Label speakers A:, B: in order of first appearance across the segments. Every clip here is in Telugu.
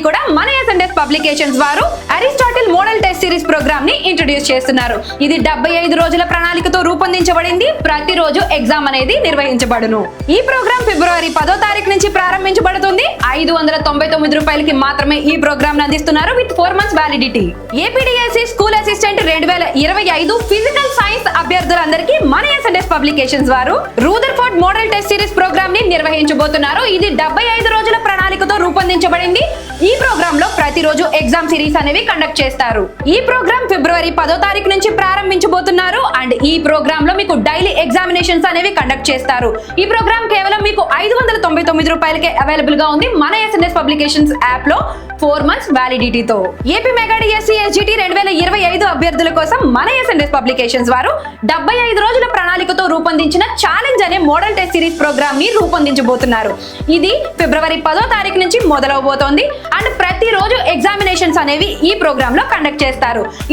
A: కూడా మన ఎస్ఎన్ఎస్ పబ్లికేషన్స్ వారు అరిస్టాటిల్ మోడల్ సిరీస్ ప్రోగ్రామ్ని ఇంట్రడ్యూస్ చేస్తున్నారు. ఇది డెబ్బై ఐదు రోజుల ప్రణాళికతో రూపొందించబడింది. ప్రతిరోజు ఎగ్జామ్ అనేది నిర్వహించబడును. ఈ ప్రోగ్రామ్ ఫిబ్రవరి పదో తారీఖు నుంచి ప్రారంభించబడుతుంది. ఐదు వందల తొంభై తొమ్మిది రూపాయలకి మాత్రమే ఈ ప్రోగ్రామ్ అందిస్తున్నారు with four months validity APDSC school assistant రెండు వేల ఇరవై ఐదు ఫిజికల్ సైన్స్ అభ్యర్థులందరికీ మన ఎస్ఎన్ఎస్ పబ్లికేషన్స్ వారు రూదర్ఫోర్డ్ మోడల్ టెస్ట్ సిరీస్ ప్రోగ్రామ్ని నిర్వహించబోతున్నారు. ఇది డెబ్బై ఐదు రోజుల ప్రణాళికతో రూపొందించబడింది. ఈ ప్రోగ్రామ్లో ప్రతిరోజు ఎగ్జామ్ సిరీస్ అనేవి కండక్ట్ చేస్తారు. ఈ ప్రోగ్రామ్ ఫిబ్రవరి పదో తారీఖు నుంచి ప్రారంభించబోతున్నారు. అండ్ ఈ ప్రోగ్రామ్లో మీకు డైలీ ఎగ్జామినేషన్స్ అనేవి కండక్ట్ చేస్తారు. ఈ ప్రోగ్రామ్ కేవలం మీకు ఐదు వందల తొంభై తొమ్మిది రూపాయలకే అవైలబుల్గా ఉంది. మన ఎస్ఎన్ఎస్ పబ్లికేషన్స్ యాప్లో ఫోర్ మంత్స్ వ్యాలిడిటీతో. ఏపీ మెగాడి ఎస్సీ ఎస్జిటి రెండు వేల ఇరవై ఐదు అభ్యర్థుల కోసం మన ఎస్ఎన్ఎస్ పబ్లికేషన్స్ వారు డెబ్బై ఐదు రోజుల ప్రణాళికతో రూపొందించిన ఛాలెంజ్ అనే మోడల్ టెస్ట్ సిరీస్ ప్రోగ్రామ్ని రూపొందించబోతున్నారు. ఇది ఫిబ్రవరి పదో తారీఖు నుంచి మొదలవబోతోంది. అండ్ ప్రతిరోజు ఎగ్జామినేషన్స్ అనేవి ఈ ప్రోగ్రామ్లో కండక్ట్ చేస్తారు.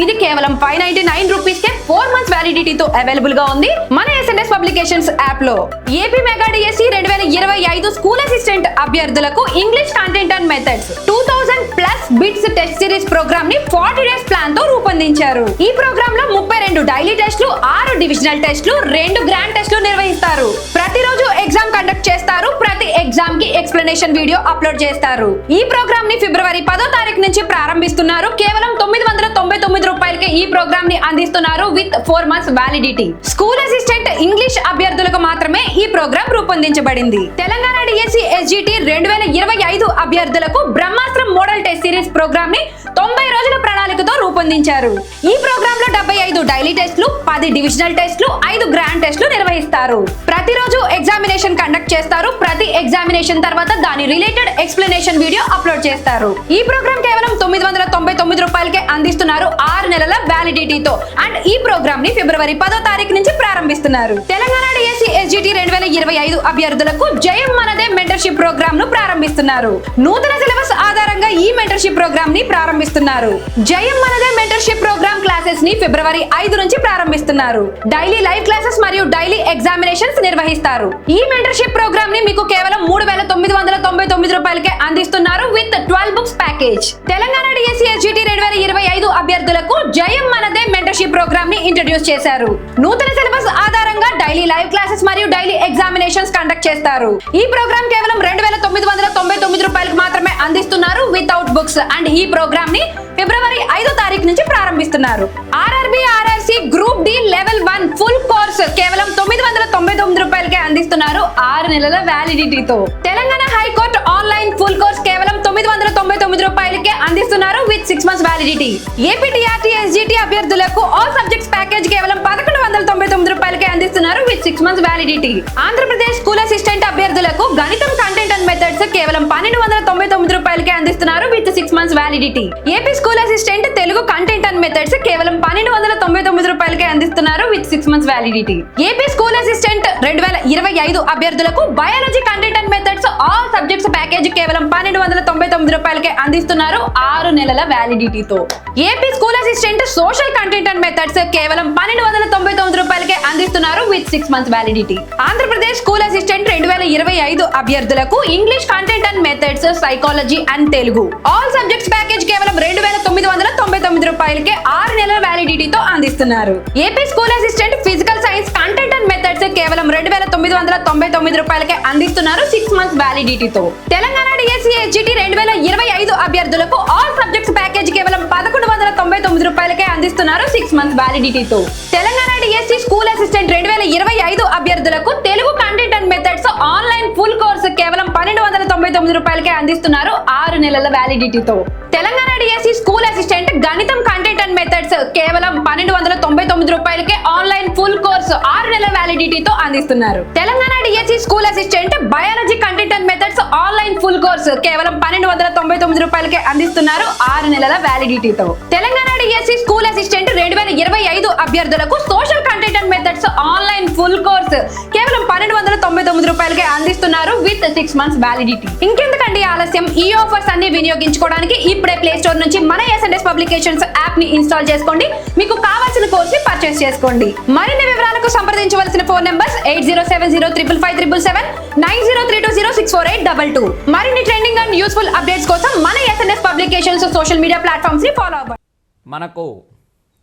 A: ఇది కేవలం ఫైవ్ నైన్టీ నైన్ రూపీస్ కే ఫోర్ మంత్స్ వ్యాలిడిటీతో అవైలబుల్గా ఉంది మన ఎస్ఎన్ఎస్ పబ్లికేషన్స్ యాప్లో. ఏపీ మెగా డిఎస్సి రెండు వేల ఇరవై ఐదు స్కూల్ అసిస్టెంట్ అభ్యర్థులకు English content and methods two thousand plus bits test series ప్రోగ్రామ్ని ఫార్టీ డేస్ ప్లాన్తో రూపొందించారు. ఈ ప్రోగ్రామ్లో ముప్పై రెండు డైలీ టెస్ట్లు ఆరు డివిజనల్ టెస్ట్లు రెండు గ్రాండ్ టెస్ట్లు నిర్వహిస్తారు. ప్రతిరోజు ఎగ్జామ్ కండక్ట్ చేస్తారు ప్రతి ఎగ్జామ్కి ఎక్స్ప్లెనేషన్ వీడియో అప్లోడ్ చేస్తారు. ఈ ప్రోగ్రామ్ని ఫిబ్రవరి పదో తారీఖు నుంచి ప్రారంభిస్తున్నారు కేవలం తొమ్మిది వందల తొంభై తొమ్మిది రూపాయలకి ఈ ప్రోగ్రామ్ని అందిస్తున్నారు with four months validity school assistant English అభ్యర్థులకు మాత్రమే ఈ ప్రోగ్రామ్ రూపొందించబడింది. తెలంగాణ డిఎస్సి ఎస్జిటి రెండు వేల ఇరవై ఐదు అభ్యర్థులకు బ్రహ్మాస్త్రం మోడల్ టెస్ట్ సిరీస్ ప్రోగ్రామ్ని తొంభై రోజుల ప్రణాళికతో రూపొందించారు. ఈ ప్రోగ్రామ్లో డెబ్బై ఐదు డైలీ టెస్ట్లు పది డివిజనల్ టెస్ట్లు ఐదు గ్రాండ్ టెస్ట్లు నిర్వహిస్తారు. ప్రతిరోజు ఎగ్జామినేషన్ కండక్ట్ చేస్తారు. ప్రతి ఎగ్జామినేషన్ తర్వాత దాని రిలేటెడ్ ఎక్స్ప్లెనేషన్ వీడియో అప్లోడ్ చేస్తారు. ఈ ప్రోగ్రామ్ కేవలం తొమ్మిది వందల తొంభై తొమ్మిది రూపాయలకే అందిస్తున్నారు. ఆరు నెలల వ్యాలిడిటీతో అండ్ ఈ ప్రోగ్రామ్ని ఫిబ్రవరి పదో తారీఖు నుంచి ప్రారంభిస్తున్నారు. తెలంగాణ డిఎస్సి ఎస్జిటి రెండు వేల ఇరవై ఐదు అభ్యర్థులకు జయం మనదే మెంటర్షిప్ ప్రోగ్రామ్ను ప్రారంభిస్తున్నారు. నూతన సిలబస్ ఆధారంగా ఈ మెంటర్షిప్ ప్రోగ్రామ్ని ప్రారంభిస్తున్నారు. జయం మనదే మెంటర్షిప్ ప్రోగ్రామ్ క్లాసెస్ని ఫిబ్రవరి ఐదు నుంచి ప్రారంభిస్తున్నారు. డైలీ లైవ్ క్లాసెస్ మరియు డైలీ ఎగ్జామినేషన్స్ నిర్వహిస్తారు. ఈ మెంటర్షిప్ ప్రోగ్రామ్ని మీకు కేవలం మూడు వేల తొమ్మిది వందల తొంభై తొమ్మిది రూపాయలకే అందిస్తున్నారు with twelve books package Telangana DSC రెండు వేల ఇరవై ఐదు అభ్యర్థులకు జయం మనదే మెంటర్షిప్ ప్రోగ్రామ్ని ఇంట్రడ్యూస్ చేశారు. నూతన సిలబస్ ఆధారంగా డైలీ లైవ్ క్లాసెస్ మరియు డైలీ ఎగ్జామినేషన్స్ కండక్ట్ చేస్తారు. ఈ ప్రోగ్రామ్ కేవలం రెండు వేల తొమ్మిది వందల తొంభై తొమ్మిది రూపాయలకు మాత్రమే అందిస్తున్నారు వితౌట్ బుక్స్ అండ్ ఈ ప్రోగ్రామ్ ని ఫిబ్రవరి ఐదో తారీఖు నుంచి ప్రారంభిస్తున్నారు. RRB RRC group D level one full course కేవలం తొమ్మిది వందల తొంభై తొమ్మిది రూపాయలకే అందిస్తున్నారు ఆరు నెలల వ్యాలిడిటీతో Telangana high court online full course కేవలం తొమ్మిది వందల తొంభై తొమ్మిది రూపాయలకే అందిస్తున్నారు with six months validity AP TRT SGT అభ్యర్థులకు ఆల్ సబ్జెక్ట్స్ ప్యాకేజ్ కేవలం పదకొండు వందల తొంభై తొమ్మిది రూపాయలకే అందిస్తున్నారు with six months validity Andhra Pradesh school assistant అభ్యర్థులకు గణితం కంటెంట్ అండ్ మెథడ్స్ కేవలం పన్నెండు వందల తొంభై తొమ్మిది రూపాయలకే అందిస్తున్నారు with six months validity AP school assistant Telugu content and methods కేవలం పన్నెండు వందల తొంభై తొమ్మిది రూపాయలకే అందిస్తున్నారు with six months validity AP school assistant రెండు వేల ఇరవై ఐదు అభ్యర్థులకు biology content and methods all subjects package కేవలం పన్నెండు వందల తొంభై తొమ్మిది రూపాయలకే అందిస్తున్నారు ఆరు నెలల వ్యాలిడిటీతో AP school assistant social content and methods కేవలం పన్నెండు వందల తొంభై తొమ్మిది రూపాయలకే అందిస్తున్నారు with six months validity Andhra Pradesh school assistant రెండు వేల ఇరవై ఐదు అభ్యర్థులకు English content and methods psychology and Telugu. All subjects package కేవలం రెండు వేల తొమ్మిది వందల తొంభై తొమ్మిది రూపాయలకే ఆరు నెలల వ్యాలిడిటీతో అందిస్తున్నారు. AP school assistant physical science content and methods కేవలం రెండు వేల తొమ్మిది వందల తొంభై తొమ్మిది రూపాయలకే అందిస్తున్నారు సిక్స్ మంత్స్ వ్యాలిడిటీతో తెలంగాణ డిఎస్సి హెచ్జిటి రెండు వేల ఇరవై ఐదు అభ్యర్థులకు ఆల్ సబ్జెక్ట్స్ ప్యాకేజ్ కేవలం పదకొండు వందల తొంభై తొమ్మిది రూపాయలకే అందిస్తున్నారు సిక్స్ మంత్ వ్యాలిడిటీతో. తెలంగాణ డిఎస్సి స్కూల్ అసిస్టెంట్ రెండు వేల ఇరవై ఐదు అభ్యర్థులకు Telugu content and methods online full course కేవలం పన్నెండు వందల తొంభై తొమ్మిది రూపాయలకే అందిస్తున్నారు ఆరు నెలల వ్యాలిడిటీతో. తెలంగాణ డిఎస్సి స్కూల్ అసిస్టెంట్ గణితం అండ్ మెథడ్స్ కేవలం పన్నెండు వందల తొంభై తొమ్మిది రూపాయలకే ఆన్లైన్ ఫుల్ కోర్సు ఆరు నెలల వ్యాలిడిటీతో అందిస్తున్నారు. Telangana DSC school assistant biology content and methods online full course కేవలం పన్నెండు వందల తొంభై తొమ్మిది రూపాయలకే అందిస్తున్నారు ఆరు నెలల వ్యాలిడిటీతో తెలంగాణ డిఎస్సి స్కూల్ అసిస్టెంట్ రెండు వేల ఇరవై ఐదు అభ్యర్థులకు social content and methods online full course కేవలం పన్నెండు వందల తొంభై తొమ్మిది రూపాయలకే అందిస్తున్నారు విత్ సిక్స్ మంత్స్ వ్యాలిడిటీ ఇంకెందుకండి ఆలస్యం? ఈ ఆఫర్స్ అన్ని వినియోగించుకోవడానికి ఇప్పుడే ప్లే స్టోర్ నుంచి మన ఎస్ఎన్ఎస్ పబ్లికేషన్స్ యాప్ని ఇన్స్టాల్ చేసుకోండి. మీకు కావాల్సిన కోర్స్ని పర్చేస్ చేసుకోండి. మరిన్ని వివరాలకు సంప్రదించవలసిన phone numbers eight zero seven zero triple five triple seven nine zero three two zero six four eight double two. మరిన్ని ట్రెండింగ్ అండ్ యూస్ఫుల్ అప్డేట్స్ కోసం మన ఎస్ఎన్ఎస్ పబ్లికేషన్స్ సోషల్ మీడియా ప్లాట్ఫామ్స్ని ఫాలో అవ్వండి.
B: మనకు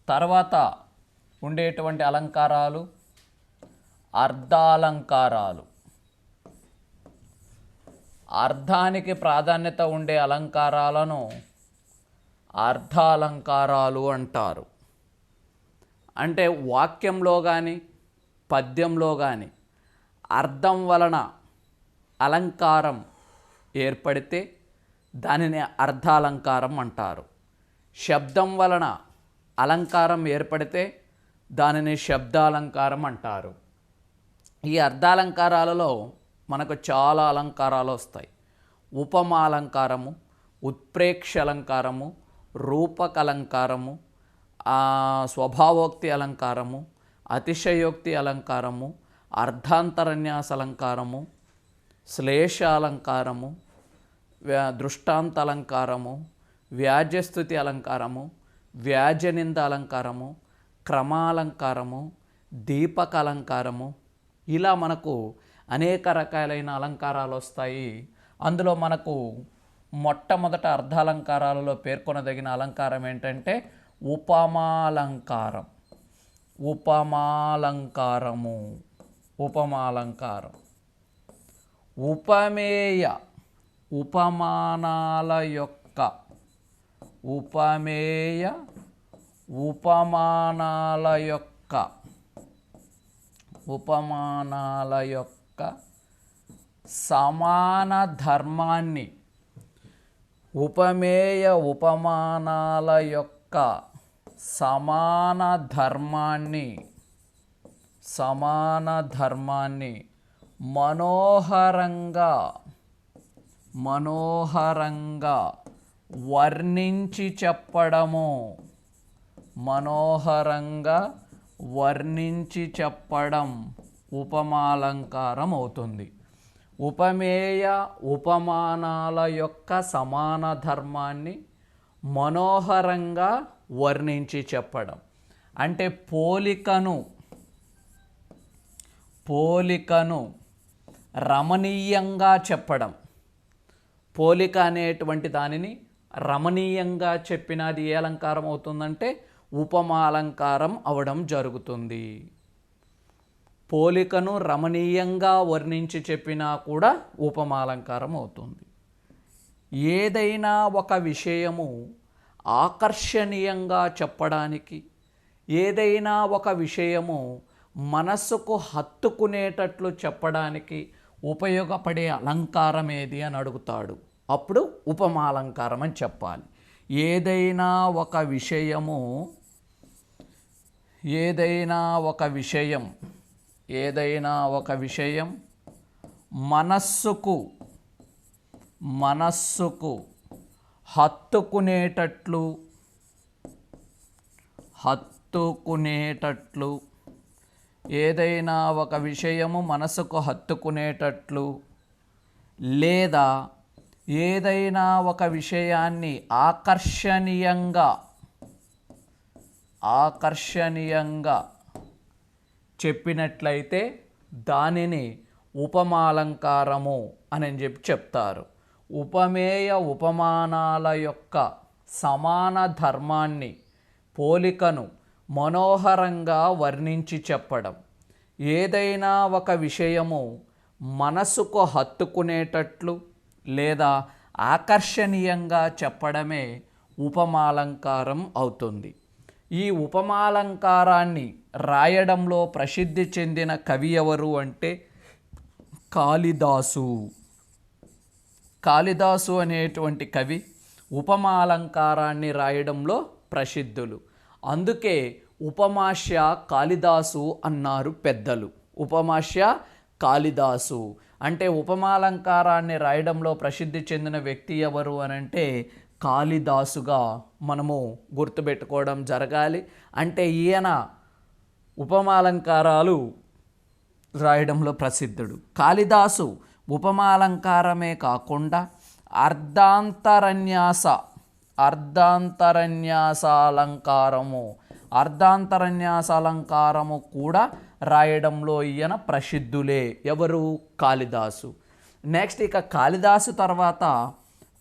B: తర్వాత ఉండేటువంటి అలంకారాలు అర్ధాలంకారాలు. అర్థానికి ప్రాధాన్యత ఉండే అలంకారాలను అర్థాలంకారాలు అంటారు. అంటే వాక్యంలో కానీ పద్యంలో కానీ అర్థం వలన అలంకారం ఏర్పడితే దానిని అర్థాలంకారం అంటారు. శబ్దం వలన అలంకారం ఏర్పడితే దానిని శబ్దాలంకారం అంటారు. ఈ అర్థాలంకారాలలో మనకు చాలా అలంకారాలు వస్తాయి. ఉపమాలంకారము ఉత్ప్రేక్ష అలంకారము రూపకలంకారము అలంకారము స్వభావోక్తి అలంకారము అతిశయోక్తి అలంకారము అర్ధాంతరన్యాస అలంకారము శ్లేష అలంకారము దృష్టాంత అలంకారము వ్యాజ్యస్థుతి అలంకారము వ్యాజనింద అలంకారము క్రమాలంకారము దీపక అలంకారము ఇలా మనకు అనేక రకాలైన అలంకారాలు వస్తాయి అందులో మనకు మొట్టమొదట అర్ధాలంకారాలలో పేర్కొనదగిన అలంకారం ఏంటంటే ఉపమాలంకారం. ఉపమాలంకారము. ఉపమాలంకారం. ఉపమేయ. ఉపమానాల యొక్క. ఉపమేయ. ఉపమానాల యొక్క. ఉపమానాల యొక్క సమాన ధర్మాన్ని ఉపమేయ ఉపమానాల యొక్క సమాన ధర్మాన్ని సమాన ధర్మాన్ని మనోహరంగా మనోహరంగా వర్ణించి చెప్పడము మనోహరంగా వర్ణించి చెప్పడం ఉపమాలంకారం అవుతుంది. ఉపమేయ ఉపమానాల యొక్క సమాన ధర్మాన్ని మనోహరంగా వర్ణించి చెప్పడం. అంటే పోలికను పోలికను రమణీయంగా చెప్పడం. పోలిక అనేటువంటి దానిని రమణీయంగా చెప్పినది ఏ అలంకారం అవుతుందంటే ఉపమాలంకారం అవడం జరుగుతుంది. పోలికను రమణీయంగా వర్ణించి చెప్పినా కూడా ఉపమాలంకారం అవుతుంది. ఏదైనా ఒక విషయము ఆకర్షణీయంగా చెప్పడానికి ఏదైనా ఒక విషయము మనస్సుకు హత్తుకునేటట్లు చెప్పడానికి ఉపయోగపడే అలంకారం ఏది అని అడుగుతాడు. అప్పుడు ఉపమాలంకారం అని చెప్పాలి. ఏదైనా ఒక విషయము ఏదైనా ఒక విషయం ఏదైనా ఒక విషయం మనస్సుకు మనస్సుకు హత్తుకునేటట్లు హత్తుకునేటట్లు ఏదైనా ఒక విషయము మనసుకు హత్తుకునేటట్లు లేదా ఏదైనా ఒక విషయాన్ని ఆకర్షణీయంగా ఆకర్షణీయంగా చెప్పినట్లయితే దానిని ఉపమాలంకారము అని చెప్పి చెప్తారు. ఉపమేయ ఉపమానాల యొక్క సమాన ధర్మాన్ని పోలికను మనోహరంగా వర్ణించి చెప్పడం. ఏదైనా ఒక విషయము మనసుకు హత్తుకునేటట్లు లేదా ఆకర్షణీయంగా చెప్పడమే ఉపమాలంకారం అవుతుంది. ఈ ఉపమాలంకారాన్ని రాయడంలో ప్రసిద్ధి చెందిన కవి ఎవరు అంటే కాళిదాసు. కాళిదాసు అనేటువంటి కవి ఉపమాలంకారాన్ని రాయడంలో ప్రసిద్ధులు. అందుకే ఉపమాష్య కాళిదాసు అన్నారు పెద్దలు. ఉపమాష్య కాళిదాసు. అంటే ఉపమాలంకారాన్ని రాయడంలో ప్రసిద్ధి చెందిన వ్యక్తి ఎవరు అని అంటే కాళిదాసుగా మనము గుర్తుపెట్టుకోవడం జరగాలి. అంటే ఈయన ఉపమాలంకారాలు రాయడంలో ప్రసిద్ధుడు. కాళిదాసు ఉపమాలంకారమే కాకుండా అర్ధాంతరన్యాస అర్ధాంతరన్యాసాలంకారము అర్ధాంతరన్యాసాలంకారము కూడా రాయడంలో ఈయన ప్రసిద్ధులే. ఎవరు? కాళిదాసు. నెక్స్ట్ ఇక కాళిదాసు తర్వాత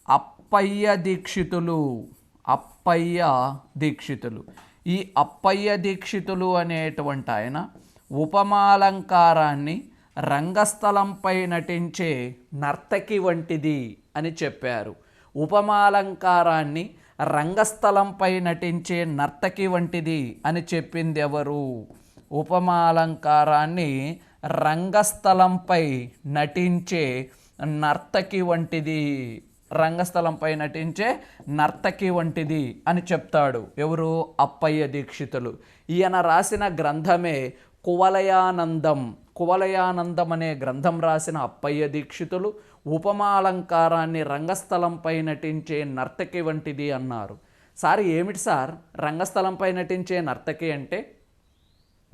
B: అప్పయ్య దీక్షితులు అప్పయ్య దీక్షితులు. ఈ అప్పయ్య దీక్షితులు అనేటువంటి ఆయన ఉపమాలంకారాన్ని రంగస్థలంపై నటించే నర్తకి వంటిది అని చెప్పారు. ఉపమాలంకారాన్ని రంగస్థలంపై నటించే నర్తకి వంటిది అని చెప్పింది ఎవరు? ఉపమాలంకారాన్ని రంగస్థలంపై నటించే నర్తకి వంటిది. రంగస్థలంపై నటించే నర్తకి వంటిది అని చెప్తాడు. ఎవరు? అప్పయ్య దీక్షితులు. ఈయన రాసిన గ్రంథమే కువలయానందం. కువలయానందం అనే గ్రంథం రాసిన అప్పయ్య దీక్షితులు ఉపమాలంకారాన్ని రంగస్థలంపై నటించే నర్తకి వంటిది అన్నారు. సార్ ఏమిటి సార్? రంగస్థలంపై నటించే నర్తకి అంటే?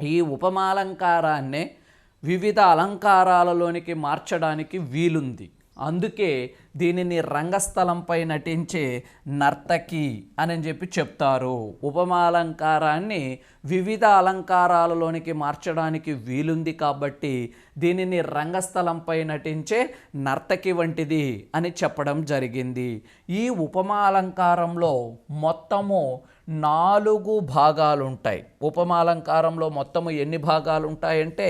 B: ఈ ఉపమాలంకారాన్నే వివిధ అలంకారాలలోనికి మార్చడానికి వీలుంది. అందుకే దీనిని రంగస్థలంపై నటించే నర్తకి అని చెప్పి చెప్తారు. ఉపమాలంకారాన్ని వివిధ అలంకారాలలోనికి మార్చడానికి వీలుంది కాబట్టి దీనిని రంగస్థలంపై నటించే నర్తకి వంటిది అని చెప్పడం జరిగింది. ఈ ఉపమాలంకారంలో మొత్తము నాలుగు భాగాలు ఉంటాయి ఉపమాలంకారంలో మొత్తము ఎన్ని భాగాలు ఉంటాయంటే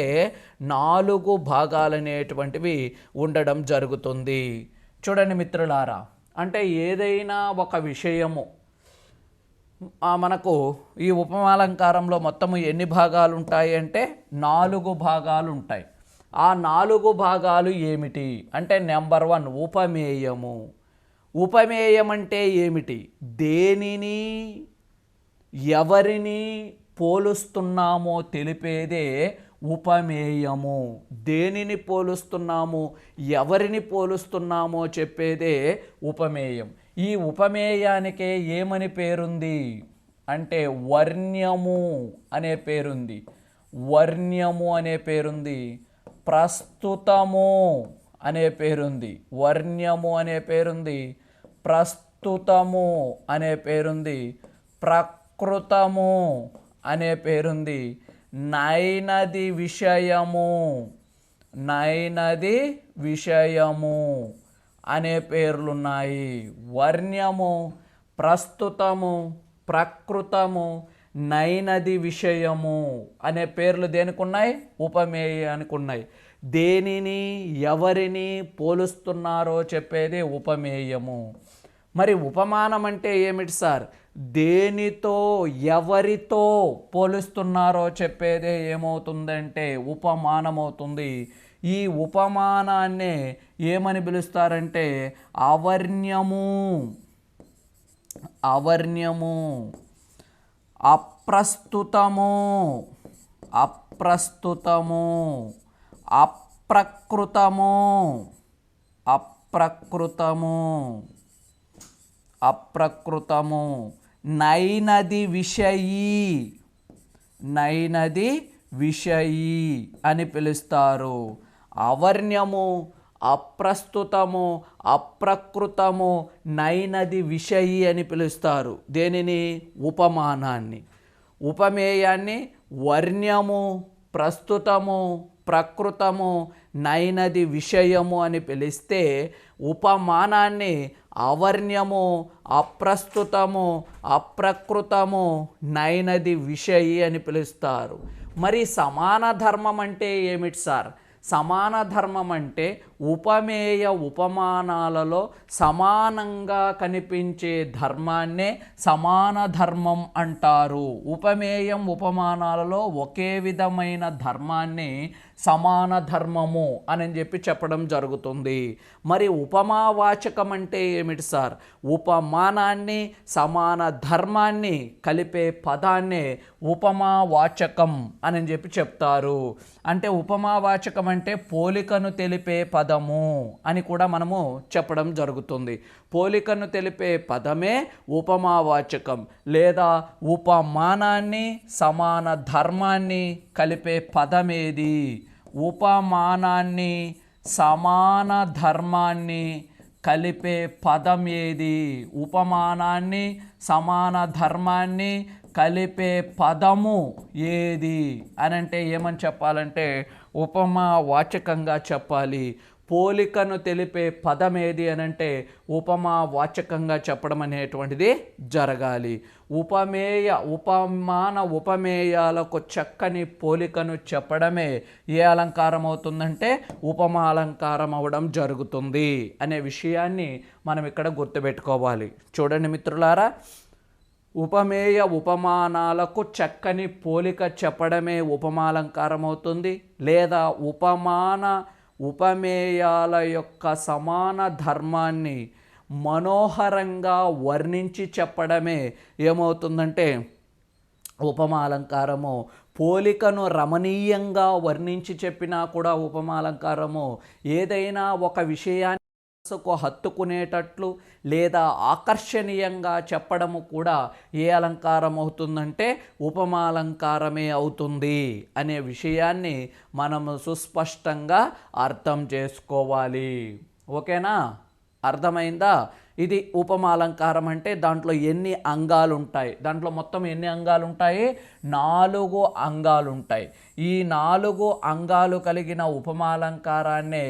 B: నాలుగు భాగాలు అనేటువంటివి ఉండడం జరుగుతుంది. చూడండి మిత్రులారా అంటే ఏదైనా ఒక విషయము మనకు ఈ ఉపమాలంకారంలో మొత్తము ఎన్ని భాగాలు ఉంటాయి అంటే నాలుగు భాగాలు ఉంటాయి ఆ నాలుగు భాగాలు ఏమిటి? అంటే నెంబర్ వన్ ఉపమేయము. ఉపమేయం అంటే ఏమిటి? దేనిని ఎవరిని పోలుస్తున్నామో తెలిపేదే ఉపమేయము. దేనిని పోలుస్తున్నాము? ఎవరిని పోలుస్తున్నామో చెప్పేదే ఉపమేయం. ఈ ఉపమేయానికే ఏమని పేరుంది? అంటే వర్ణ్యము అనే పేరుంది. వర్ణ్యము అనే పేరుంది. ప్రస్తుతము అనే పేరుంది. వర్ణ్యము అనే పేరుంది. ప్రస్తుతము అనే పేరుంది. ప్రకృతము అనే పేరుంది. నైనది విషయము నైనది విషయము అనే పేర్లున్నాయి. వర్ణ్యము ప్రస్తుతము ప్రకృతము నైనది విషయము అనే పేర్లు దేనికి ఉన్నాయి ఉపమేయానికి ఉన్నాయి దేనిని ఎవరిని పోలుస్తున్నారో చెప్పేది ఉపమేయము. మరి ఉపమానం అంటే ఏమిటి సార్? దేనితో ఎవరితో పోలుస్తున్నారో చెప్పేదే ఏమవుతుందంటే ఉపమానమవుతుంది. ఈ ఉపమానాన్నే ఏమని పిలుస్తారంటే అవర్ణ్యము. అవర్ణ్యము. అప్రస్తుతము. అప్రస్తుతము. అప్రకృతము. అప్రకృతము. అప్రకృతము. నైనది విషయీ. నైనది విషయీ అని పిలుస్తారు. అవర్ణ్యము అప్రస్తుతము అప్రకృతము నైనది విషయి అని పిలుస్తారు. దేనిని? ఉపమానాన్ని. ఉపమేయాన్ని వర్ణ్యము ప్రస్తుతము ప్రకృతము నైనది విషయము అని పిలిస్తే ఉపమానాన్ని అవర్ణ్యము అప్రస్తుతము అప్రకృతము నైనది విషయి అని పిలుస్తారు. మరి సమాన ధర్మం అంటే ఏమిటి సార్? సమాన ధర్మం అంటే ఉపమేయ ఉపమానాలలో సమానంగా కనిపించే ధర్మాన్నే సమాన ధర్మం అంటారు. ఉపమేయం ఉపమానాలలో ఒకే విధమైన ధర్మాన్ని సమాన ధర్మము అని చెప్పి చెప్పడం జరుగుతుంది. మరి ఉపమావాచకం అంటే ఏమిటి సార్? ఉపమానాన్ని సమాన ధర్మాన్ని కలిపే పదాన్నే ఉపమావాచకం అని చెప్పి చెప్తారు. అంటే ఉపమావాచకం అంటే పోలికను తెలిపే పదము అని కూడా మనము చెప్పడం జరుగుతుంది. పోలికను తెలిపే పదమే ఉపమావాచకం లేదా ఉపమానాన్ని సమాన ధర్మాన్ని కలిపే పదమేది? ఉపమానాన్ని సమాన ధర్మాన్ని కలిపే పదం ఏది? ఉపమానాన్ని సమాన ధర్మాన్ని కలిపే పదము ఏది? అని అంటే ఏమని చెప్పాలంటే ఉపమా వాచకంగా చెప్పాలి. పోలికను తెలిపే పదం ఏది అని అంటే ఉపమా వాచకంగా చెప్పడం అనేటువంటిది జరగాలి. ఉపమేయ ఉపమాన ఉపమేయాలకు చక్కని పోలికను చెప్పడమే ఏ అలంకారం అవుతుందంటే ఉపమా అలంకారం అవడం జరుగుతుంది అనే విషయాన్ని మనం ఇక్కడ గుర్తుపెట్టుకోవాలి. చూడండి మిత్రులారా ఉపమేయ ఉపమానాలకు చక్కని పోలిక చెప్పడమే ఉపమాలంకారం అవుతుంది లేదా ఉపమాన ఉపమేయాల యొక్క సమాన ధర్మాన్ని మనోహరంగా వర్ణించి చెప్పడమే ఏమవుతుందంటే ఉపమాలంకారము పోలికను రమణీయంగా వర్ణించి చెప్పినా కూడా ఉపమాలంకారము ఏదైనా ఒక విషయాన్ని మనసుకు హత్తుకునేటట్లు లేదా ఆకర్షణీయంగా చెప్పడము కూడా ఏ అలంకారం అవుతుందంటే ఉపమాలంకారమే అవుతుంది అనే విషయాన్ని మనం సుస్పష్టంగా అర్థం చేసుకోవాలి. ఓకేనా? అర్థమైందా? ఇది ఉపమాలంకారం అంటే దాంట్లో ఎన్ని అంగాలు ఉంటాయి దాంట్లో మొత్తం ఎన్ని అంగాలు ఉంటాయి నాలుగు అంగాలు ఉంటాయి ఈ నాలుగు అంగాలు కలిగిన ఉపమాలంకారాన్నే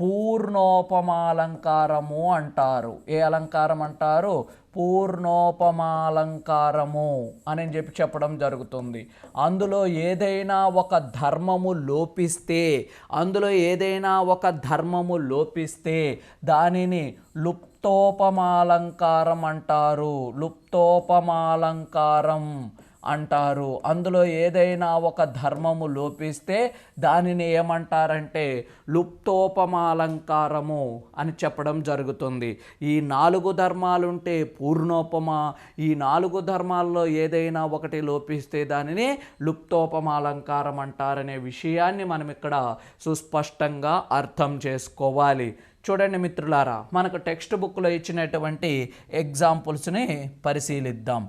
B: పూర్ణోపమాలంకారము అంటారు. ఏ అలంకారం అంటారు? పూర్ణోపమాలంకారము అని చెప్పి చెప్పడం జరుగుతుంది. అందులో ఏదైనా ఒక ధర్మము లోపిస్తే అందులో ఏదైనా ఒక ధర్మము లోపిస్తే దానిని లుప్తోపమాలంకారం అంటారు. లుప్తోపమాలంకారం అంటారు. అందులో ఏదైనా ఒక ధర్మము లోపిస్తే దానిని ఏమంటారంటే లుప్తోపమాలంకారము అని చెప్పడం జరుగుతుంది. ఈ నాలుగు ధర్మాలుంటే పూర్ణోపమ ఈ నాలుగు ధర్మాల్లో ఏదైనా ఒకటి లోపిస్తే దానిని లుప్తోపమాలంకారం అంటారనే విషయాన్ని మనం ఇక్కడ సుస్పష్టంగా అర్థం చేసుకోవాలి. చూడండి మిత్రులారా మనకు టెక్స్ట్ బుక్లో ఇచ్చినటువంటి ఎగ్జాంపుల్స్ని పరిశీలిద్దాం.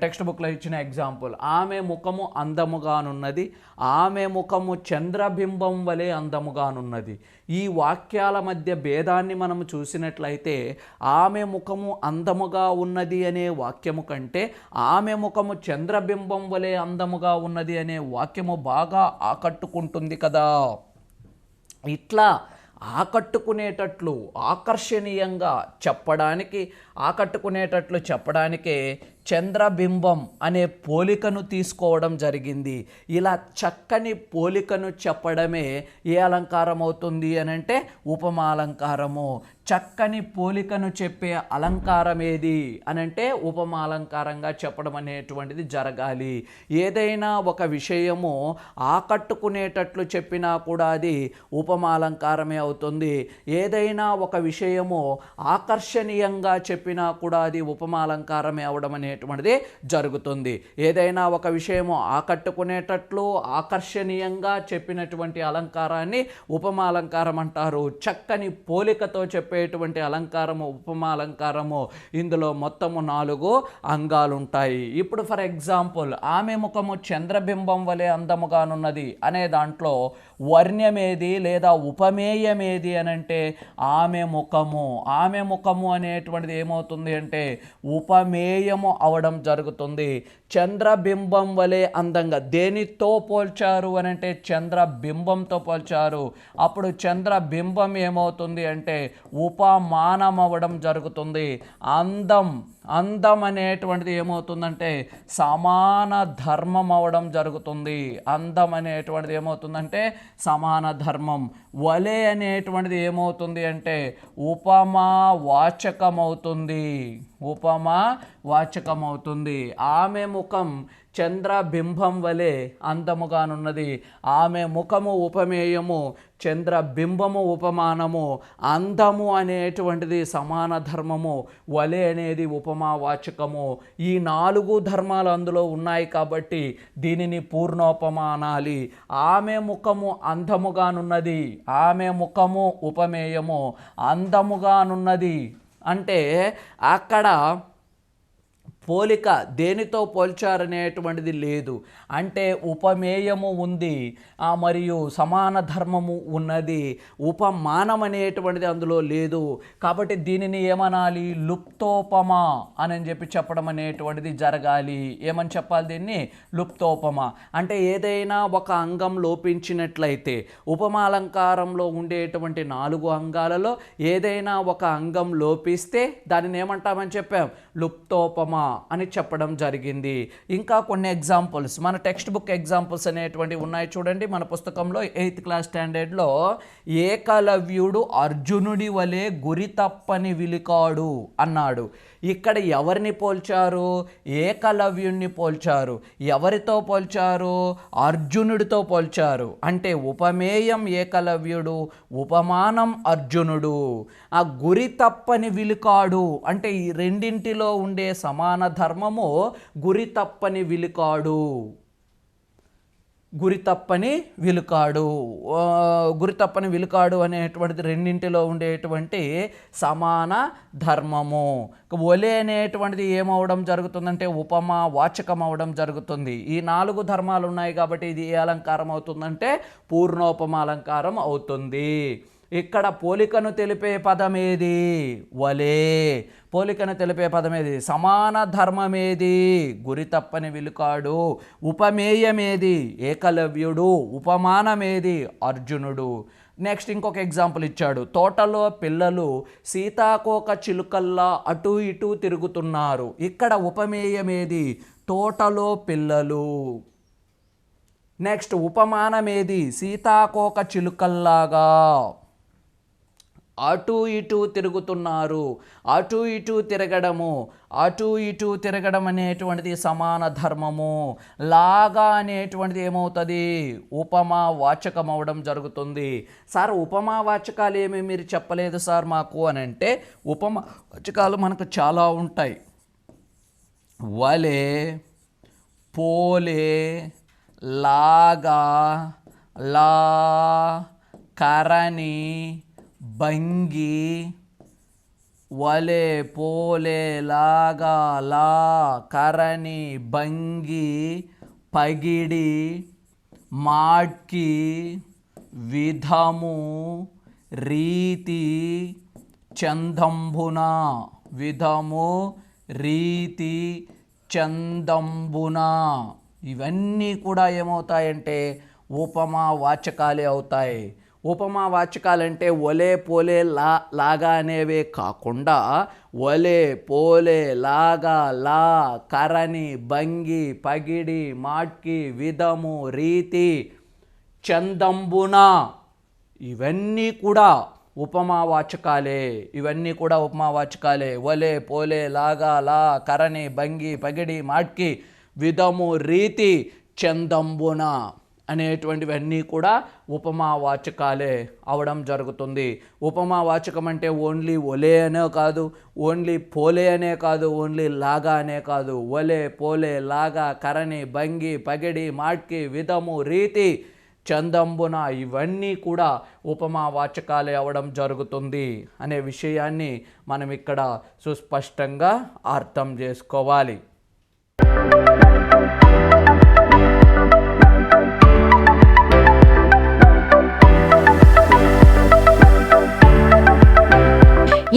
B: టెక్స్ట్ బుక్లో ఇచ్చిన ఎగ్జాంపుల్ ఆమె ముఖము అందముగానున్నది ఆమె ముఖము చంద్రబింబం వలె అందముగానున్నది. ఈ వాక్యాల మధ్య భేదాన్ని మనం చూసినట్లయితే ఆమె ముఖము అందముగా ఉన్నది అనే వాక్యము కంటే ఆమె ముఖము చంద్రబింబం వలె అందముగా ఉన్నది అనే వాక్యము బాగా ఆకట్టుకుంటుంది కదా. ఇట్లా ఆకట్టుకునేటట్లు ఆకర్షణీయంగా చెప్పడానికి ఆకట్టుకునేటట్లు చెప్పడానికే చంద్రబింబం అనే పోలికను తీసుకోవడం జరిగింది. ఇలా చక్కని పోలికను చెప్పడమే ఏ అలంకారం అవుతుంది అని అంటే ఉపమాలంకారము చక్కని పోలికను చెప్పే అలంకారం ఏది అని అంటే ఉపమాలంకారంగా చెప్పడం అనేటువంటిది జరగాలి. ఏదైనా ఒక విషయము ఆకట్టుకునేటట్లు చెప్పినా కూడా అది ఉపమాలంకారమే అవుతుంది. ఏదైనా ఒక విషయము ఆకర్షణీయంగా చెప్పినా కూడా అది ఉపమాలంకారమే అవడం అనేటువంటిది జరుగుతుంది. ఏదైనా ఒక విషయము ఆకట్టుకునేటట్లు ఆకర్షణీయంగా చెప్పినటువంటి అలంకారాన్ని ఉపమాలంకారం అంటారు. చక్కని పోలికతో చెప్పేటువంటి అలంకారము ఉపమాలంకారము. ఇందులో మొత్తము నాలుగు అంగాలు ఉంటాయి ఇప్పుడు ఫర్ ఎగ్జాంపుల్ ఆమె ముఖము చంద్రబింబం వలె అందముగానున్నది అనే దాంట్లో వర్ణ్యమేది లేదా ఉపమేయమేది అని అంటే ఆమె ముఖము. ఆమె ముఖము అనేటువంటిది ఏమవుతుంది అంటే ఉపమేయము అవడం జరుగుతుంది. చంద్రబింబం వలె అందంగా. దేనితో పోల్చారు అని అంటే చంద్రబింబంతో పోల్చారు. అప్పుడు చంద్రబింబం ఏమవుతుంది అంటే ఉపమానం అవ్వడం జరుగుతుంది. అందం అందం అనేటువంటిది ఏమవుతుందంటే సమాన ధర్మం అవ్వడం జరుగుతుంది. అందం అనేటువంటిది ఏమవుతుందంటే సమాన ధర్మం. వలె అనేటువంటిది ఏమవుతుంది అంటే ఉపమా వాచకమవుతుంది అవుతుంది ఉపమా వాచకమవుతుంది. ఆమె ముఖం చంద్రబింబం వలె అందముగానున్నది ఆమె ముఖము ఉపమేయము చంద్రబింబము ఉపమానము అందము అనేటువంటిది సమాన ధర్మము వలె అనేది ఉపమా వాచకము. ఈ నాలుగు ధర్మాలు అందులో ఉన్నాయి కాబట్టి దీనిని పూర్ణోపమానాలి. ఆమె ముఖము అందముగానున్నది ఆమె ముఖము ఉపమేయము అందముగానున్నది అంటే అక్కడ పోలిక దేనితో పోల్చారనేటువంటిది లేదు. అంటే ఉపమేయము ఉంది ఆ మరియు సమాన ధర్మము ఉన్నది ఉపమానం అనేటువంటిది అందులో లేదు. కాబట్టి దీనిని ఏమనాలి? లుప్తోపమ అని చెప్పి చెప్పడం అనేటువంటిది జరగాలి. ఏమని చెప్పాలి దీన్ని? లుప్తోపమ. అంటే ఏదైనా ఒక అంగం లోపించినట్లయితే ఉపమాలంకారంలో ఉండేటువంటి నాలుగు అంగాలలో ఏదైనా ఒక అంగం లోపిస్తే దానిని ఏమంటామని చెప్పాం? లుప్తోపమ. అని చెప్పడం జరిగింది. ఇంకా కొన్ని ఎగ్జాంపుల్స్ మన టెక్స్ట్ బుక్ ఎగ్జాంపుల్స్ అనేటువంటివి ఉన్నాయి చూడండి. మన పుస్తకంలో ఎయిత్ క్లాస్ స్టాండర్డ్లో ఏకలవ్యుడు అర్జునుడి వలె గురి తప్పని విలికాడు అన్నాడు. ఇక్కడ ఎవరిని పోల్చారు? ఏకలవ్యుణ్ణి పోల్చారు? ఎవరితో పోల్చారు? అర్జునుడితో పోల్చారు. అంటే ఉపమేయం ఏకలవ్యుడు ఉపమానం అర్జునుడు. ఆ గురి తప్పని విలుకాడు. అంటే ఈ రెండింటిలో ఉండే సమాన ధర్మము గురి తప్పని విలుకాడు. గురితప్పని విలుకాడు. గురితప్పని విలుకాడు అనేటువంటిది రెండింటిలో ఉండేటువంటి సమాన ధర్మము. ఒలి ఒలే అనేటువంటిది ఏమవడం జరుగుతుందంటే ఉపమా వాచకం అవడం జరుగుతుంది. ఈ నాలుగు ధర్మాలు ఉన్నాయి కాబట్టి ఇది ఏ అలంకారం అవుతుందంటే పూర్ణోపమ అలంకారం అవుతుంది. ఇక్కడ పోలికను తెలిపే పదమేది? వలే. పోలికను తెలిపే పదమేది? సమాన ధర్మమేది? గురి తప్పని విలుకాడు. ఉపమేయమేది? ఏకలవ్యుడు. ఉపమానమేది? అర్జునుడు. నెక్స్ట్ ఇంకొక ఎగ్జాంపుల్ ఇచ్చాడు. తోటలో పిల్లలు సీతాకోక చిలుకల్లా అటు ఇటు తిరుగుతున్నారు. ఇక్కడ ఉపమేయమేది? తోటలో పిల్లలు. నెక్స్ట్ ఉపమానమేది? సీతాకోక చిలుకల్లాగా. అటు ఇటు తిరుగుతున్నారు. అటు ఇటు తిరగడము. అటు ఇటు తిరగడం అనేటువంటిది సమాన ధర్మము. లాగా అనేటువంటిది ఏమవుతుంది? ఉపమా వాచకం అవడం జరుగుతుంది. సార్ ఉపమా వాచకాలు ఏమి మీరు చెప్పలేదు సార్ మాకు అని అంటే ఉపమా వాచకాలు మనకు చాలా ఉంటాయి. వలే పోలే లాగా లా కరణి భంగి వలే పోలే లాగా లా కరణి భంగి పగిడి మాట్కి విధము రీతి చందంబున విధము రీతి చందంబున. ఇవన్నీ కూడా ఏమవుతాయంటే ఉపమా వాచకాలే అవుతాయి. ఉపమా వాచకాలంటే ఒలే పోలే లా లాగా అనేవే కాకుండా ఒలే పోలే లాగా లా కరణి భంగి పగిడి మాట్కి విధము రీతి చందంబున. ఇవన్నీ కూడా ఉపమావాచకాలే ఇవన్నీ కూడా ఉపమావాచకాలే ఒలే పోలే లాగా లా కరణి భంగి పగిడి మాట్కి విధము రీతి చందంబున. అనేటువంటివన్నీ కూడా ఉపమావాచకాలే అవడం జరుగుతుంది. ఉపమావాచకం అంటే ఓన్లీ ఒలే అనే కాదు ఓన్లీ పోలే అనే కాదు ఓన్లీ లాగా అనే కాదు. ఒలే పోలే లాగా కరణి భంగి పగిడి మాట్కి విధము రీతి చందంబున ఇవన్నీ కూడా ఉపమా వాచకాలే అవడం జరుగుతుంది అనే విషయాన్ని మనం ఇక్కడ సుస్పష్టంగా అర్థం చేసుకోవాలి.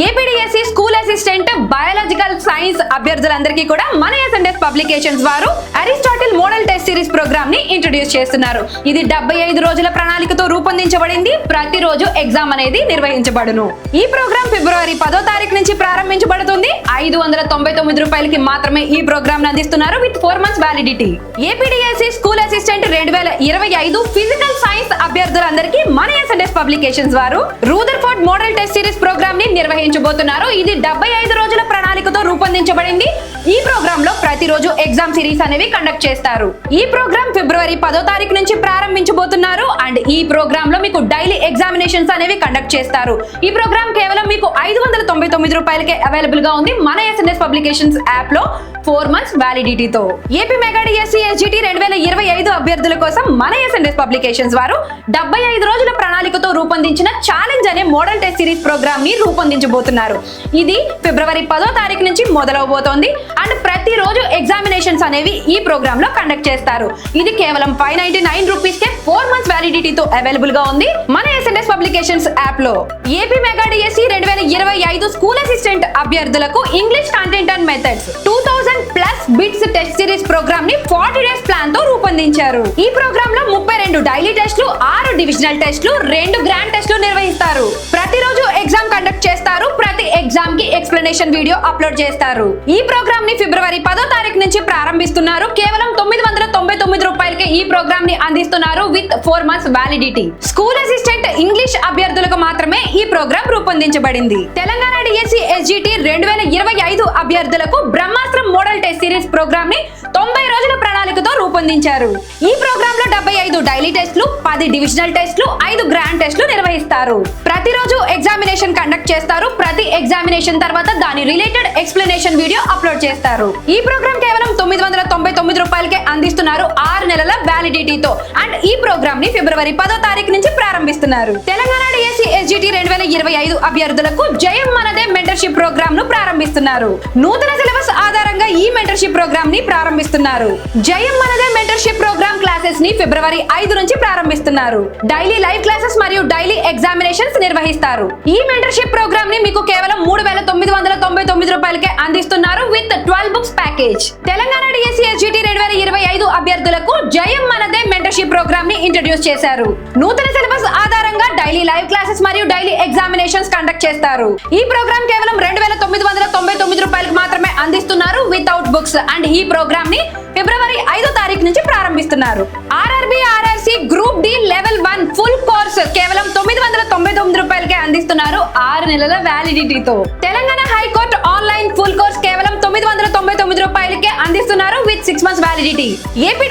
A: APDSC school assistant biological science అభ్యర్థులందరికీ కూడా మన ఎస్ఎండెస్ పబ్లికేషన్స్ వారు అరిస్టాటిల్ మోడల్ టెస్ట్ సిరీస్ ప్రోగ్రామ్ని ఇంట్రొడ్యూస్ చేస్తున్నారు. ఇది డెబ్బై ఐదు రోజుల ప్రణాళికతో రూపొందించబడింది. ప్రతిరోజు ఎగ్జామ్ అనేది నిర్వహించబడును. ఈ ప్రోగ్రామ్ ఫిబ్రవరి పదో తారీఖు నుంచి ప్రారంభించబడుతుంది. ఐదు వందల తొంభై తొమ్మిది రూపాయలకి మాత్రమే ఈ ప్రోగ్రామ్ అందిస్తున్నారు with four months validity APDSC school assistant రెండు వేల ఇరవై ఐదు ఫిజికల్ సైన్స్ అభ్యర్థులందరికీ మన ఎస్ఎండెస్ పబ్లికేషన్స్ వారు రూదర్ఫోర్డ్ మోడల్ టెస్ట్ సిరీస్ ప్రోగ్రామ్ని నిర్వహించబోతున్నారు. ఇది డెబ్బై ఐదు రోజుల ప్రణాళికతో రూపొందించబడింది. ఈ ప్రోగ్రామ్లో ప్రతిరోజు ఎగ్జామ్ సిరీస్ అనేవి కండక్ట్ చేస్తారు. ఈ ప్రోగ్రామ్ ఫిబ్రవరి పదో తారీఖు నుంచి ప్రారంభించబోతున్నారు. అండ్ ఈ ప్రోగ్రామ్లో మీకు డైలీ ఎగ్జామినేషన్స్ అనేవి కండక్ట్ చేస్తారు. ఈ ప్రోగ్రామ్ కేవలం మీకు ఐదు వందల తొంభై తొమ్మిది రూపాయలకే అవైలబుల్గా ఉంది. మన ఎస్ఎన్ఎస్ పబ్లికేషన్స్ యాప్లో four months వ్యాలిడిటీతో AP mega D SC SGT రెండు వేల ఇరవై ఐదు అభ్యర్థుల కోసం మన ఎస్ఎన్ఎస్ పబ్లికేషన్స్ వారు డెబ్బై ఐదు రోజుల ప్రణాళికతో రూపొందించిన ఛాలెంజ్ అనే మోడల్ టెస్ట్ సిరీస్ ప్రోగ్రామ్ని రూపొందించబోతున్నారు. ఇది ఫిబ్రవరి పదో తారీఖు నుంచి మొదలవబోతోంది అండ్ ప్రతిరోజు ఎగ్జామినేషన్స్ అనేవి ఈ ప్రోగ్రామ్లో కండక్ట్ చేస్తారు. ఇది కేవలం ఫైవ్ నైన్టీ నైన్ రూపీస్ కే ఫోర్ మంత్స్ వ్యాలిడిటీతో అవైలబుల్గా ఉంది మన ఎస్ఎన్ఎస్ పబ్లికేషన్స్ యాప్లో. ఏపీ మెగాడి ఎస్సీ రెండు వేల ఇరవై ఐదు స్కూల్ అసిస్టెంట్ అభ్యర్థులకు English content and methods two thousand plus bits test series ప్రోగ్రామ్ని ఫార్టీ డేస్ ప్లాన్తో రూపొందించారు. ఈ ప్రోగ్రామ్లో ముప్పై రెండు డైలీ టెస్టులు ఆరు డివిజనల్ టెస్టులు రెండు గ్రాండ్ టెస్టులు నిర్వహిస్తారు. ప్రతిరోజు ఎగ్జామ్ కండక్ట్ చేస్తారు ప్రతి ఎగ్జామ్కి ఎక్స్ప్లెనేషన్ వీడియో అప్లోడ్ చేస్తారు. ఈ ప్రోగ్రామ్ని ఫిబ్రవరి పదో తారీఖు నుంచి ప్రారంభిస్తున్నారు. కేవలం తొమ్మిది వందల తొంభై తొమ్మిది రూపాయలకి ఈ ప్రోగ్రామ్ని అందిస్తున్నారు with four months validity school assistant English అభ్యర్థులకు మాత్రమే ఈ ప్రోగ్రామ్ రూపొందించబడింది. తెలంగాణ డిఎస్సి ఎస్జిటి రెండు వేల ఇరవై ఐదు అభ్యర్థులకు బ్రహ్మాస్త్రం మోడల్ టెస్ట్ సిరీస్ ప్రోగ్రామ్ని తొంభై రోజుల ప్రణాళికతో రూపొందించారు. ఈ ప్రోగ్రామ్లో డెబ్బై ఐదు డైలీ టెస్టులు పది డివిజనల్ టెస్టులు ఐదు గ్రాండ్ టెస్టులు నిర్వహిస్తారు. ప్రతిరోజు ఎగ్జామినేషన్ కండక్ట్ చేస్తారు. ప్రతి ఎగ్జామినేషన్ తర్వాత దాని రిలేటెడ్ ఎక్స్ప్లెనేషన్ వీడియో అప్లోడ్ చేస్తారు. ఈ ప్రోగ్రామ్ కేవలం తొమ్మిది వందల తొంభై తొమ్మిది రూపాయలకే అందిస్తున్నారు ఆరు నెలల వ్యాలిడిటీతో అండ్ ఈ ప్రోగ్రామ్ని ఫిబ్రవరి పదో తారీఖు నుంచి ప్రారంభిస్తున్నారు. తెలంగాణ డిఎస్సి ఎస్జిటి రెండు వేల ఇరవై ఐదు అభ్యర్థులకు జయం మనదే మెంటర్షిప్ ప్రోగ్రామ్ను ప్రారంభిస్తున్నారు. నూతన సిలబస్ ఆధారంగా ఈ మెంటర్షిప్ ప్రోగ్రామ్ని ప్రారంభిస్తున్నారు. జయం మనదే మెంటర్షిప్ ప్రోగ్రామ్ క్లాసెస్ని ఫిబ్రవరి ఐదు నుంచి ప్రారంభిస్తున్నారు. డైలీ లైవ్ క్లాసెస్ మరియు డైలీ ఎగ్జామినేషన్స్ నిర్వహిస్తారు. ఈ మెంటర్షిప్ ప్రోగ్రామ్ని మీకు కేవలం మూడు వేల తొమ్మిది వందల తొంభై తొమ్మిది రూపాయలకే అందిస్తున్నారు with twelve books package Telangana DSC SGT రెండు వేల ఇరవై ఐదు అభ్యర్థులకు జయం మనదే మెంటర్షిప్ ప్రోగ్రామ్ని ఇంట్రడ్యూస్ చేశారు. నూతన సిలబస్ ఆధారంగా డైలీ లైవ్ క్లాసెస్ మరియు డైలీ ఎగ్జామినేషన్స్ కండక్ట్ చేస్తారు. ఈ ప్రోగ్రామ్ కేవలం రెండు వేల తొమ్మిది వందల తొంభై తొమ్మిది రూపాయలకు మాత్రమే అందిస్తున్నారు వితౌట్ బుక్స్ అండ్ ఈ ప్రోగ్రామ్ని ఫిబ్రవరి ఐదో తారీఖు నుంచి ప్రారంభిస్తున్నారు. RRB RRC group D level one full course కేవలం తొమ్మిది వందల తొంభై తొమ్మిది రూపాయలకే అందిస్తున్నారు ఆరు నెలల వ్యాలిడిటీతో Telangana high court online full course కేవలం తొమ్మిది వందల తొంభై తొమ్మిది రూపాయలకే అందిస్తున్నారు with six months validity AP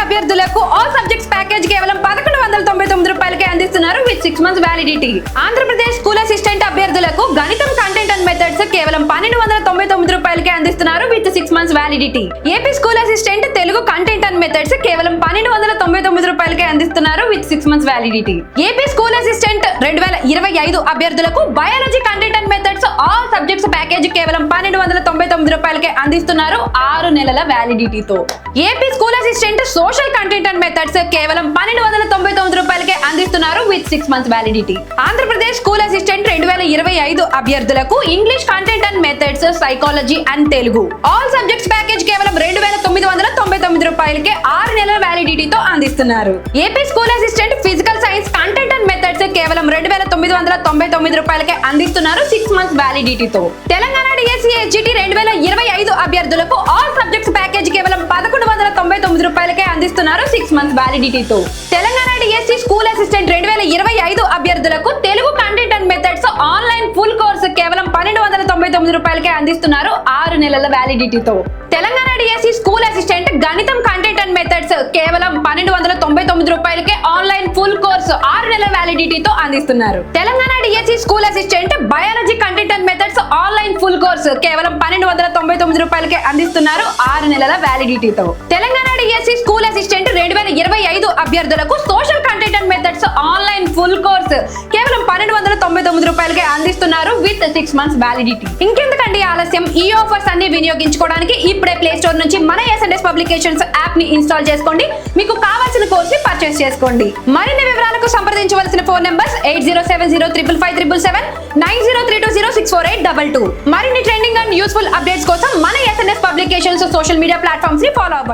A: అభ్యర్థులకు ఆల్ సబ్జెక్ట్స్ ప్యాకేజ్ కేవలం పదకొండు వందల తొంభై తొమ్మిది రూపాయలకే అందిస్తున్నారు with six months validity Andhra Pradesh school assistant అభ్యర్థులకు గణితం కంటెంట్ అండ్ మెథడ్స్ కేవలం పన్నెండు వందల తొంభై తొమ్మిది రూపాయలకే అందిస్తున్నారు with six months validity AP school assistant Telugu content and methods కేవలం పన్నెండు వందల తొంభై తొమ్మిది రూపాయలకే అందిస్తున్నారు with six months validity AP school assistant రెండు వేల ఇరవై ఐదు అభ్యర్థులకు biology content and methods all subjects package కేవలం పన్నెండు వందల తొంభై తొమ్మిది రూపాయలకే అందిస్తున్నారు ఆరు నెలల వ్యాలిడిటీతో AP school assistant social content and methods కేవలం పన్నెండు వందల తొంభై తొమ్మిది రూపాయలకే అందిస్తున్నారు with six months validity Andhra Pradesh school assistant రెండు వేల ఇరవై ఐదు అభ్యర్థులకు English content and methods psychology and Telugu all subjects package కేవలం రెండు వేల తొమ్మిది వందల తొంభై తొమ్మిది రూపాయలకే ఆరు నెలల వ్యాలిడిటీతో అందిస్తున్నారు. AP school assistant physical science content and methods కేవలం రెండు వేల తొమ్మిది వందల తొంభై తొమ్మిది రూపాయలకే అందిస్తున్నారు సిక్స్ మంత్స్ వ్యాలిడిటీతో తెలంగాణ డిఎస్సీ హెచ్జిటి రెండు వేల ఇరవై ఐదు అభ్యర్థులకు ఆల్ సబ్జెక్ట్స్ ప్యాకేజ్ కేవలం పదకొండు వందల తొంభై తొమ్మిది రూపాయలకే అందిస్తున్నారు సిక్స్ మంత్స్ వ్యాలిడిటీతో తెలంగాణ డిఎస్సీ స్కూల్ అసిస్టెంట్ రెండు వేల ఇరవై ఐదు అభ్యర్థులకు Telugu content and methods online full course కేవలం పన్నెండు వందల తొమ్మిది రూపాయలకే అందిస్తున్నారు ఆరు నెలల వ్యాలిడిటీతో తెలంగాణ డిఎస్సి స్కూల్ అసిస్టెంట్ గణితం కంటెంట్ అండ్ మెథడ్స్ కేవలం పన్నెండు వందల తొంభై తొమ్మిది రూపాయలకే ఆన్లైన్ ఫుల్ కోర్సు ఆరు నెలల వ్యాలిడిటీతో అందిస్తున్నారు. Telangana DSC school assistant biology content and methods online full course కేవలం పన్నెండు వందల తొంభై తొమ్మిది రూపాయలకే అందిస్తున్నారు ఆరు నెలల వ్యాలిడిటీతో తెలంగాణ డిఎస్సి స్కూల్ అసిస్టెంట్ రెండు వేల ఇరవై ఐదు అభ్యర్థులకు social content and methods online full course కేవలం పన్నెండు వందల తొంభై తొమ్మిది రూపాయలకే అందిస్తున్నారు విత్ సిక్స్ మంత్స్ వ్యాలిడిటీ ఇంకెందుకండి ఆలస్యం? ఈ ఆఫర్స్ అన్ని వినియోగించుకోవడానికి ఇప్పుడు ప్లే స్టోర్ నుంచి మన ఎస్ఎన్ఎస్ పబ్లికేషన్స్ యాప్ని ఇన్స్టాల్ చేసుకోండి. మీకు కావాల్సిన కోర్స్ని పర్చేస్ చేసుకోండి. మరిన్ని వివరాలకు సంప్రదించవలసిన phone numbers eight zero seven zero triple five triple seven nine zero three two zero six four eight double two. మరిన్ని ట్రెండింగ్ అండ్ యూస్ఫుల్ అప్డేట్స్ కోసం మన ఎస్ఎన్ఎస్ పబ్లికేషన్స్ సోషల్ మీడియా ప్లాట్ఫామ్స్ని ఫాలో అవ్వండి.